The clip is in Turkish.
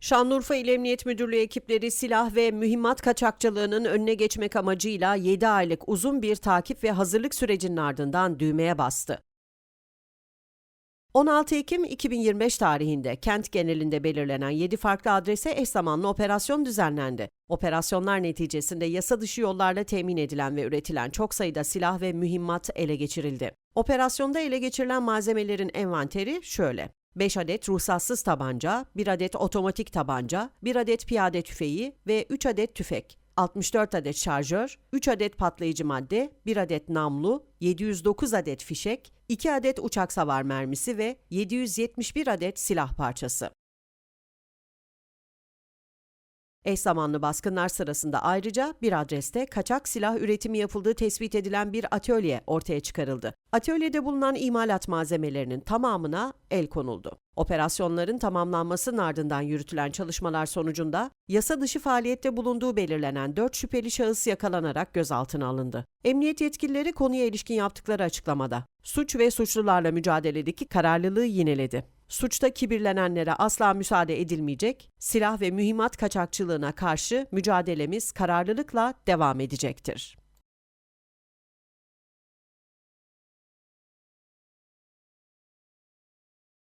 Şanlıurfa İl Emniyet Müdürlüğü ekipleri silah ve mühimmat kaçakçılığının önüne geçmek amacıyla 7 aylık uzun bir takip ve hazırlık sürecinin ardından düğmeye bastı. 16 Ekim 2025 tarihinde kent genelinde belirlenen 7 farklı adrese eş zamanlı operasyon düzenlendi. Operasyonlar neticesinde yasa dışı yollarla temin edilen ve üretilen çok sayıda silah ve mühimmat ele geçirildi. Operasyonda ele geçirilen malzemelerin envanteri şöyle. 5 adet ruhsatsız tabanca, 1 adet otomatik tabanca, 1 adet piyade tüfeği ve 3 adet tüfek, 64 adet şarjör, 3 adet patlayıcı madde, 1 adet namlu, 709 adet fişek, 2 adet uçak savar mermisi ve 771 adet silah parçası. Eş zamanlı baskınlar sırasında ayrıca bir adreste kaçak silah üretimi yapıldığı tespit edilen bir atölye ortaya çıkarıldı. Atölyede bulunan imalat malzemelerinin tamamına el konuldu. Operasyonların tamamlanmasının ardından yürütülen çalışmalar sonucunda yasa dışı faaliyette bulunduğu belirlenen 4 şüpheli şahıs yakalanarak gözaltına alındı. Emniyet yetkilileri konuya ilişkin yaptıkları açıklamada suç ve suçlularla mücadeledeki kararlılığı yineledi. Suçta kibirlenenlere asla müsaade edilmeyecek, silah ve mühimmat kaçakçılığına karşı mücadelemiz kararlılıkla devam edecektir.